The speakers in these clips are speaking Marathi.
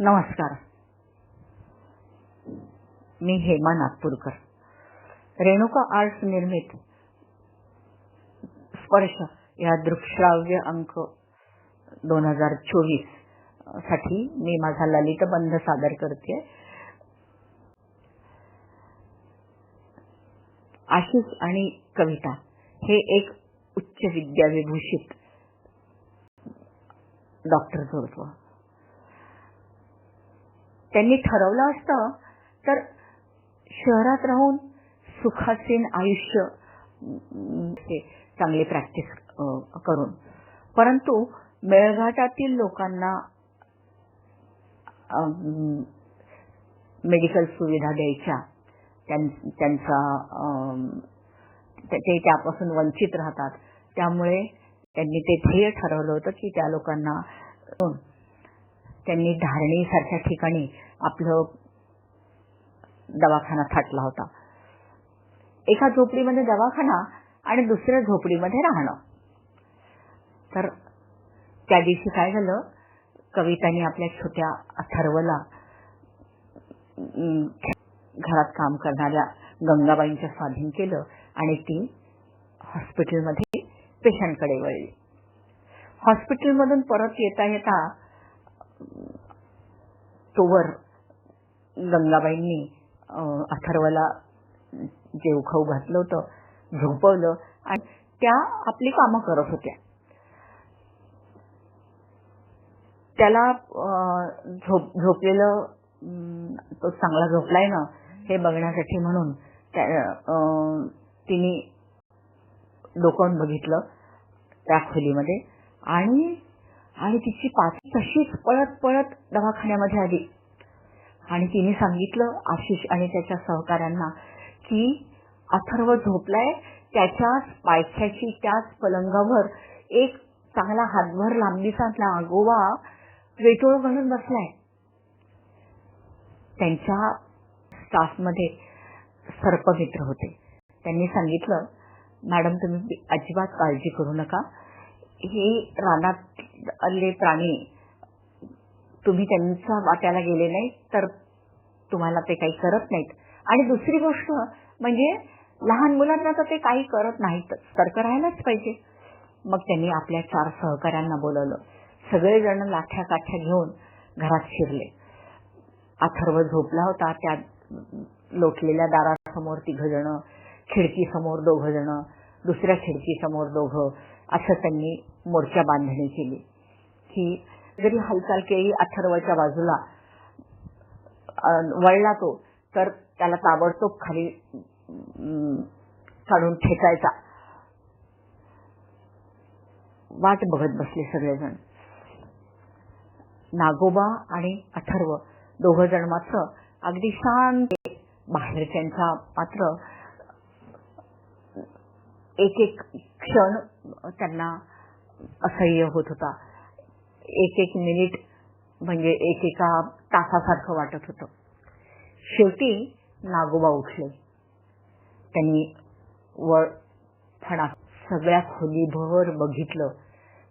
नमस्कार. मी हेमा नागपूरकर. रेणुका आर्ट्स निर्मित स्पर्श या दृकश्राव्य अंक दोन हजार चोवीससाठी मी माझा ललित बंध सादर करते आशिष आणि कविता हे एक उच्च विद्याविभूषित डॉक्टर जोडतो. त्यांनी ठरवलं असतं तर शहरात राहून सुखासीन आयुष्य हे चांगली प्रॅक्टिस करून. परंतु मेळघाटातील लोकांना मेडिकल सुविधा द्यायच्या त्यांचा अं, ते त्यापासून वंचित राहतात. त्यामुळे त्यांनी ते ध्येय ठरवलं होतं की त्या लोकांना त्यांनी धारणीसारख्या ठिकाणी आपलं दवाखाना थाटला होता. एका झोपडीमध्ये दवाखाना आणि दुसऱ्या झोपडीमध्ये राहणं. तर त्या दिवशी काय झालं? कविताने आपल्या छोट्या अथर्वला घरात काम करणाऱ्या गंगाबाईंच्या स्वाधीन केलं आणि ती हॉस्पिटलमध्ये पेशंटकडे वळली. हॉस्पिटलमधून परत येता येता तोवर गंगाबाईंनी अथर्वला जेव खाऊ घातलं होतं झोपवलं आणि त्या आपली कामं करत होत्या. त्याला अं, झोप झोपलेलं तो चांगला झोपलाय ना हे बघण्यासाठी म्हणून त्या अं, तिने डोकावून बघितलं त्या खोलीमध्ये आणि आणि तिची पाठी तशीच पळत पळत दवाखान्यामध्ये आली. आणि तिने सांगितलं आशिष आणि त्याच्या सहकाऱ्यांना की अथर्व झोपलाय त्याच्याच पायथ्याची त्याच पलंगावर एक चांगला हातभर लांबीचा आगोवा वेटोळ घालून बसलाय. त्यांच्या स्टाफमध्ये सर्पमित्र होते. त्यांनी सांगितलं मॅडम तुम्ही अजिबात काळजी करू नका. हे रानातले प्राणी तुम्ही त्यांच्या वाट्याला गेले नाही तर तुम्हाला ते काही करत नाहीत. आणि दुसरी गोष्ट म्हणजे लहान मुलांना तर ते काही करत नाहीत. तर्क राहायलाच पाहिजे. मग त्यांनी आपल्या चार सहकाऱ्यांना बोलवलं. सगळेजण लाठ्या काठ्या घेऊन घरात शिरले. अथर्व झोपला होता. त्या लोटलेल्या दारासमोर तिघ जण खिडकी समोर दोघ जण दुसऱ्या खिडकी समोर दोघं असं त्यांनी मोर्चा बांधणी केली. की जरी हालचाल केली अथर्वच्या बाजूला वळला तो तर त्याला ताबडतोब खाली काढून ठेचायचा. वाट बघत बसले सगळेजण. नागोबा आणि अथर्व दोघ जण मात्र अगदी शांत बाहेरच्यांचा मात्र एक एक क्षण त्यांना असह्य होत होता. एक एक मिनिट म्हणजे एकेका तासासारखं वाटत होतं. शेवटी नागोबा उठले. त्यांनी वर फणा सगळ्या खोलीभर बघितलं.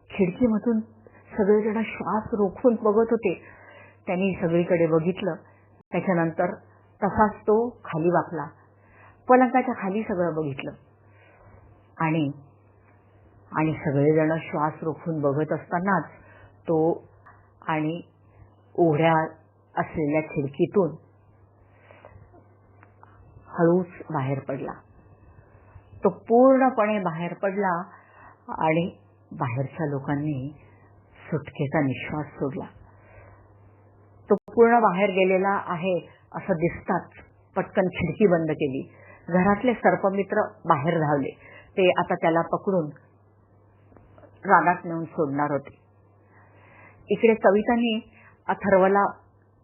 खिडकीमधून सगळेजण श्वास रोखून बघत होते. त्यांनी सगळीकडे बघितलं. त्याच्यानंतर तसाच तो खाली वाकला. पलंगाच्या खाली सगळं बघितलं. आणि आणि सगळेजण श्वास रोखून बघत असतानाच तो आणि ओढ्या असलेल्या खिडकीतून हळूच बाहेर पडला. तो पूर्णपणे बाहेर पडला आणि बाहेरच्या लोकांनी सुटकेचा निश्वास सोडला. तो पूर्ण बाहेर गेलेला आहे असं दिसताच पटकन खिडकी बंद केली. घरातले सर्पमित्र बाहेर धावले. ते आता त्याला पकडून रानात नेऊन सोडणार होते. इकडे कविताने अथर्वला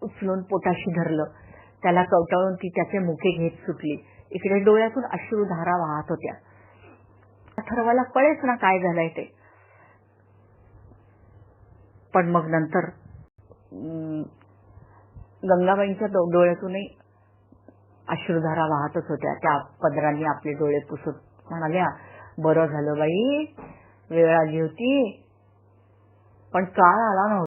उचलून पोटाशी धरलं. त्याला कवटाळून ती त्याचे मुके घेत सुटली. इकडे डोळ्यातून अश्रुधारा वाहत होत्या. अथर्वला कळेच ना काय झालंय ते. पण मग नंतर अं, गंगाबाईंच्या डोळ्यातूनही अश्रुधारा वाहतच होत्या. त्या पदरांनी आपले डोळे पुसत म्हणाल्या बरं झालं बाई वेळ आली होती. पण काळ आला नव्हता.